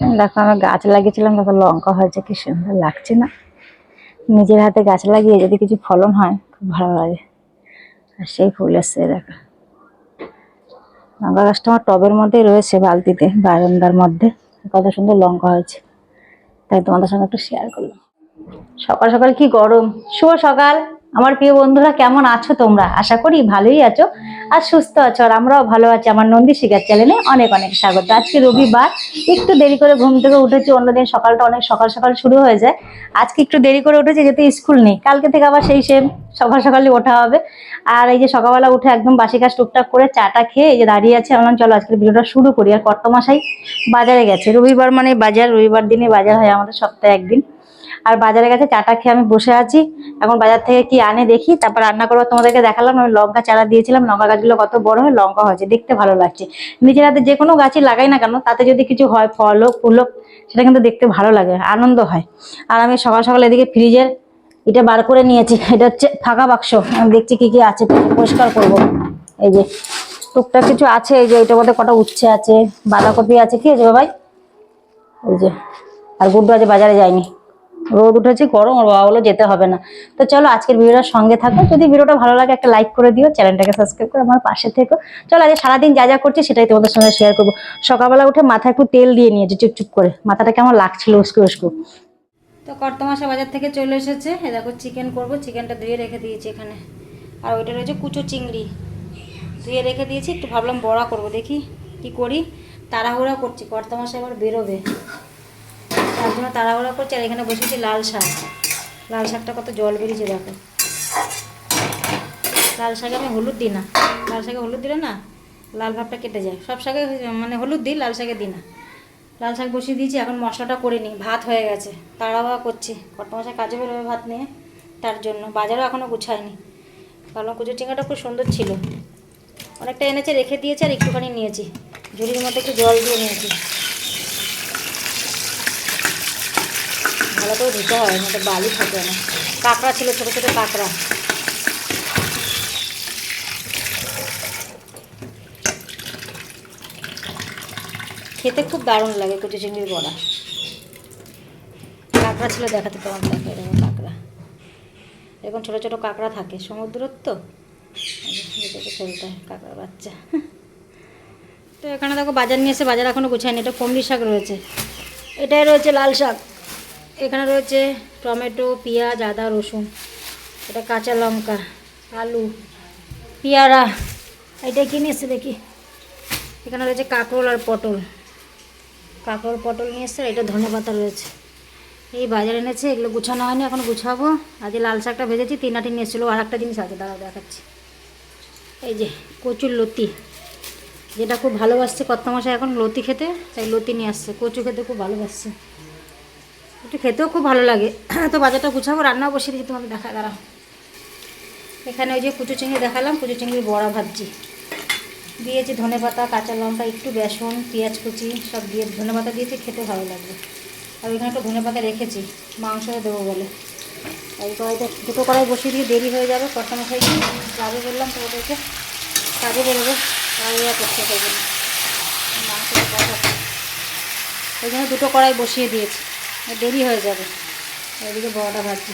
দেখো, আমি গাছ লাগিয়েছিলাম, দেখো, লঙ্কা হয়েছে, কি সুন্দর লাগছে না। নিজের হাতে গাছ লাগিয়ে যদি কিছু ফলন হয়, খুব ভালো লাগে। আর সেই ফুল এসছে, দেখো। লঙ্কা গাছটা আমার টবের মধ্যেই রয়েছে, বালতিতে, বারান্দার মধ্যে। কত সুন্দর লঙ্কা হয়েছে। তাই তোমাদের সঙ্গে একটু শেয়ার করলাম। সকাল সকাল কি গরম? শুভ সকাল। আমার প্রিয় বন্ধুরা, কেমন আছো তোমরা? আশা করি ভালোই আছো আর সুস্থ আছো, আর আমরাও ভালো আছি। আমার নন্দী শিকার চ্যানেলে অনেক অনেক স্বাগত। আজকে রবিবার, একটু দেরি করে ঘুম থেকে উঠেছি, অন্যদিন সকালটা অনেক সকাল সকাল শুরু হয়ে যায়। আজকে একটু দেরি করে উঠেছি, যেহেতু স্কুল নেই। কালকে থেকে আবার সেই সেম সকাল সকালে ওঠা হবে। আর এই যে সকালবেলা উঠে একদম বাসি কাজ টুকটাক করে চাটা খেয়ে এই যে দাঁড়িয়ে আছে আমরা চলো আজকের ভিডিওটা শুরু করি। আর কর্তমাশাই বাজারে গেছে। রবিবার মানে বাজার, রবিবার দিনে বাজার হয় আমাদের সপ্তাহে একদিন। আর বাজারে গেছে চাটা খেয়ে আমি বসে আছি। এখন বাজার থেকে কি আনে দেখি, তারপর রান্না করব। তোমাদেরকে দেখালাম, আমি লঙ্কা চারা দিয়েছিলাম। লঙ্কা গাছগুলো কত বড় হয়, লঙ্কা হয়েছে। দেখতে ভালো লাগছে। নিজের হাতে যে কোনো গাছই লাগাই না কেন, তাতে যদি কিছু হয়, ফল হোক, ফুল হোক, সেটা কিন্তু দেখতে ভালো লাগে, আনন্দ হয়। আর আমি সকাল সকাল এদিকে ফ্রিজের এটা বার করে নিয়েছি। এটা হচ্ছে ফাঁকা বাক্স। আমি দেখছি কি কি আছে, পরিষ্কার করব। এই যে টুকটাক কিছু আছে, এই যে এটার মধ্যে কটা উচ্ছে আছে, বাঁধাকপি আছে। কি আছে বাবাই এই যে, আর গুড্ডু আছে বাজারে যায়নি। রোদ উঠেছে, গরম, ওর বাবা বলো যেতে হবে না। তো চলো আজকের ভিডিওটার সঙ্গে থাকো। যদি ভিডিওটা ভালো লাগে একটা লাইক করে দিও, চ্যানেলটাকে সাবস্ক্রাইব করে আমার পাশে থেকো। চলো আজ সারাদিন যা যা করছি সেটাই তোমাদের সঙ্গে শেয়ার করব। সকালবেলা উঠে মাথায় একটু তেল দিয়ে নিয়েছি চুপচুপ করে। মাথাটা কেমন লাগছিল উস্কু উস্কু। তো কর্তমাসা বাজার থেকে চলে এসেছে। এ দেখো চিকেন করব চিকেনটা ধুয়ে রেখে দিয়েছি এখানে। আর ওইটা রয়েছে কুচো চিংড়ি। ধুয়ে রেখে দিয়েছি, একটু ভাবলাম বড়া করব, দেখি কি করি। তাড়াহুড়া করছি, কর্তমাসা এবার বেরোবে। তার তাড়াহুড়া করছে আর এখানে বসেছি লাল শাক। লাল শাকটা কত জল বেরিয়েছে দেখো। লাল শাকে আমি হলুদ দিই না। লাল শাকে হলুদ দিলে না লাল ভাবটা কেটে যায়। সব শাকে মানে হলুদ দিই, লাল শাকে দিই না। লাল শাক বসিয়ে দিয়েছি, এখন মশলাটা করে নিই। ভাত হয়ে গেছে। তাড়াহুড়া করছি। কত মশাই কাজে বেরোবে ভাত নিয়ে তার জন্য। বাজারও এখনও গুছায়নি। কারণ কুচো চিংড়াটা খুব সুন্দর ছিল। অনেকটা এনেছে, রেখে দিয়েছে আর একটুখানি নিয়েছি। ঝুড়ির মধ্যে একটু জল দিয়ে নিয়েছি। ভালো করে ধুতে হয় মধ্যে বালি থাকে না। কাঁকড়া ছিল, ছোটো ছোটো কাঁকড়া। খেতে খুব দারুণ লাগে কুচি চিংড়ির বড়া। কাঁকড়া ছিল দেখাতে তোমার দেখো এরকম কাঁকড়া। এরকম ছোটো ছোটো কাঁকড়া থাকে সমুদ্রর তো ফেলতে কাঁকড়ার বাচ্চা। তো এখানে দেখো বাজার নিয়ে এসে বাজার এখনও গুছায়নি, এটা কমলি শাক রয়েছে। এটাই রয়েছে লাল শাক। এখানে রয়েছে টমেটো, পেঁয়াজ, আদা, রসুন। এটা কাঁচা লঙ্কা, আলু, পেয়ারা। এটা কিনে এসে দেখি? এখানে রয়েছে কাঁকরোল আর পটল। কাঁকরোল, পটল নিয়ে এসছে এটা ধনে পাতা রয়েছে। এই বাজারে এনেছে, এগুলো গুছানো হয়নি, এখন গুছাবো। আজ লাল শাকটা ভেজেছি তিন আটি নিয়ে এসেছিল, আর একটা জিনিস আছে দাঁড়া দেখাচ্ছি। এই যে কচুর লতি, যেটা খুব ভালোবাসছে কত মাসে এখন, লতি খেতে, তাই লতি নিয়ে আসছে। কচু খেতে খুব ভালোবাসছে। একটু খেতেও খুব ভালো লাগে। তো বাজারটা গুছাবো, রান্নাও বসিয়ে দিচ্ছি তোমাকে দেখা দাঁড়াও। এখানে ওই যে কুচু চিংড়ি দেখালাম, কুচু চিংড়ির বড়া ভাজছি। দিয়েছি ধনে পাতা, কাঁচা লঙ্কা, একটু বেসন, পেঁয়াজ কুচি, সব দিয়ে ধনে পাতা দিয়েছি, খেতে ভালো লাগবে। আর ওইখানে একটু ধনে পাতা রেখেছি, মাংস দেবো বলে। এই কড়াইতে দুটো কড়াই বসিয়ে দিয়ে দেরি হয়ে যাবে কর্তা মশাই যাবে বললাম তো ওদেরকে, কাজে বেরোবে তাড়াহুড়া করতে হবে না। মাংসটা কষাতে ওই জন্য দুটো কড়াই বসিয়ে দিয়েছি। দেরি হয়ে যাবে। ওইদিকে বড়াটা ভাজছি।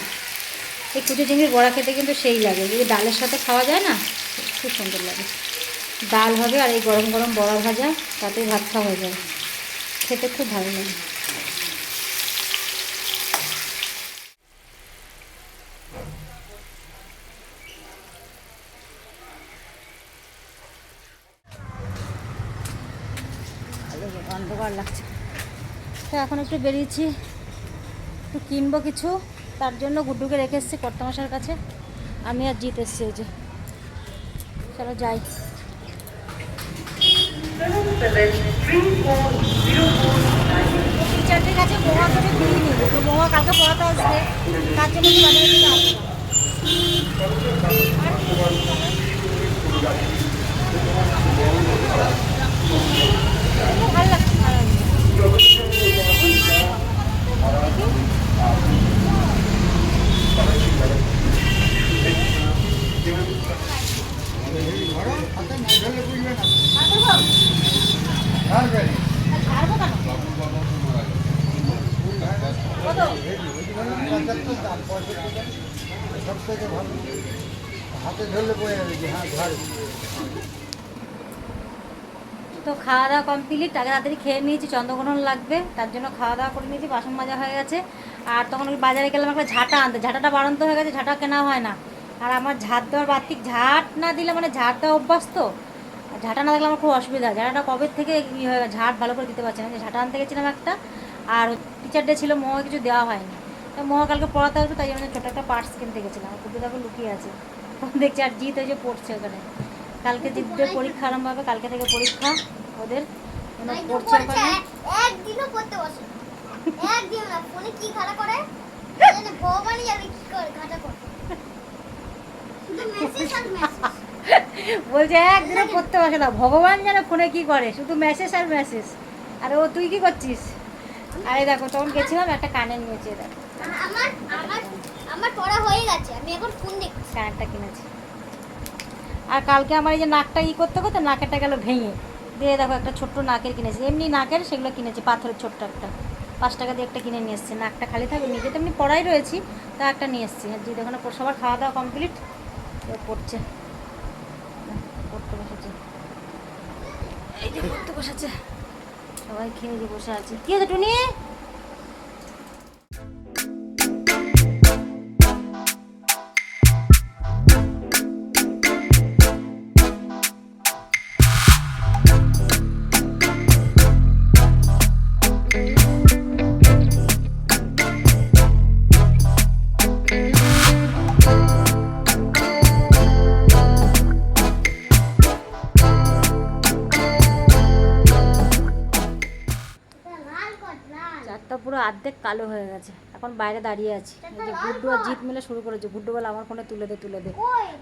এই কুচু চিংড়ির বড়া খেতে কিন্তু সেই লাগে। যদি ডালের সাথে খাওয়া যায় না, খুব সুন্দর লাগে। ডাল হবে আর এই গরম গরম বড়া ভাজা তাতে ভাত খাওয়া হয়ে যাবে। খেতে খুব ভালো লাগে। অন্ধকার লাগছে। তো এখন একটু বেরিয়েছি। একটু কিনবো কিছু, তার জন্য গুড্ডুকে রেখে এসেছি কর্তামশার কাছে। আমি আর জিত এসছি এই যে। চলো যাই। টিচারদের কাছে বোমা করে দিয়ে নিব তো বোমা কালকে পড়াতে আসবে, তার জন্য একটু বাজারে থেকে আসলাম ভালো লাগছে ভালো লাগছে ছাড়বো কেন তো দাম পঁয়ষট্টি টাকা তো খাওয়া দাওয়া কমপ্লিট আগে তাড়াতাড়ি খেয়ে নিয়েছি, চন্দ্রগ্রহণ লাগবে, তার জন্য খাওয়া দাওয়া করে নিয়েছি, বাসন মাজা হয়ে গেছে। আর তখন বাজারে গেলাম, একটা ঝাঁটা আনতে। ঝাঁটাটা বাড়ন্ত হয়ে গেছে ঝাঁটা কেনা হয় না। আর আমার ঝাঁট দেওয়ার বাতিক ঝাঁট না দিলে মানে ঝাঁট দেওয়া অভ্যাস তো। ঝাঁটা না দেখলে আমার খুব অসুবিধা ঝাঁটাটা কবে থেকে ই হয়ে ঝাঁট ভালো করে দিতে পারছে না। ঝাঁটা আনতে গেছিলাম একটা, আর টিচার ডে ছিল মোহ কিছু দেওয়া হয়নি। তো মোহ কালকে পড়াতে আসবে তাই জন্য ছোটো একটা পার্টস কিনতে গেছিলাম। কুটু দেখো লুকিয়ে আছে। দেখছি আর জিত ওই যে পড়ছে ওখানে। কালকে জিতদের পরীক্ষা আরম্ভ হবে কালকে থেকে পরীক্ষা ওদের। পড়ছে ওখানে। একদিনও পড়তে বসে না। না, ফোনে কি ঘাটা করে? ভগবানই জানে কি করে ঘাটা করে। শুধু message আর message। বলছে একদিনও পড়তে বসে না ভগবান জানে ফোনে কি করে শুধু মেসেজ আর মেসেজ আর ও তুই কি করছিস? আরে দেখো তখন গেছিলাম একটা কানে নিয়েছে দেখো। আমার আমার আমার পড়া হয়ে গেছে, আমি এখন ফোন দেখছি। কিনেছি। আর কালকে আমার এই যে নাকটা ই করতে করতে নাকেরটা গেল ভেঙে। দিয়ে দেখো একটা ছোট্ট নাকের কিনেছি। এমনি নাকের সেগুলো কিনেছি, পাথরের ছোট্ট একটা। পাঁচ টাকা দিয়ে একটা কিনে নিয়ে এসেছি। নাকটা খালি থাকবে, নিজে তো এমনি পড়াই রয়েছি, তা একটা নিয়ে এসেছি। আর যদি ওখানে সবার খাওয়া দাওয়া কমপ্লিট পড়ছে। পড়তে বসেছে। এই যে পড়তে বসেছে। সবাই খেয়ে বসে আছে। কি আছে টুনি? পুরো অর্ধেক কালো হয়ে গেছে। এখন বাইরে দাঁড়িয়ে আছি। যে গুড্ডু আর জিত মিলে শুরু করেছে। গুড্ডু বলে আমার ফোনে তুলে দে তুলে দে।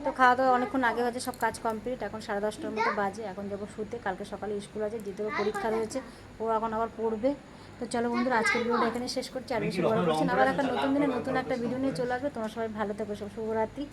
তো খাওয়া দাওয়া অনেকক্ষণ আগে হয়েছে সব কাজ কমপ্লিট। এখন সাড়ে দশটার মতো বাজে। এখন যাব শুতে। কালকে সকালে স্কুল আছে জিতেরও পরীক্ষা রয়েছে। ও এখন আবার পড়বে। তো চলো বন্ধুরা আজকের ভিডিওটা এখানে শেষ করছি। আর বেশি বড় করছি আবার একটা নতুন দিনে নতুন একটা ভিডিও নিয়ে চলে আসবে। তোমার সবাই ভালো থেকো সব শুভরাত্রি।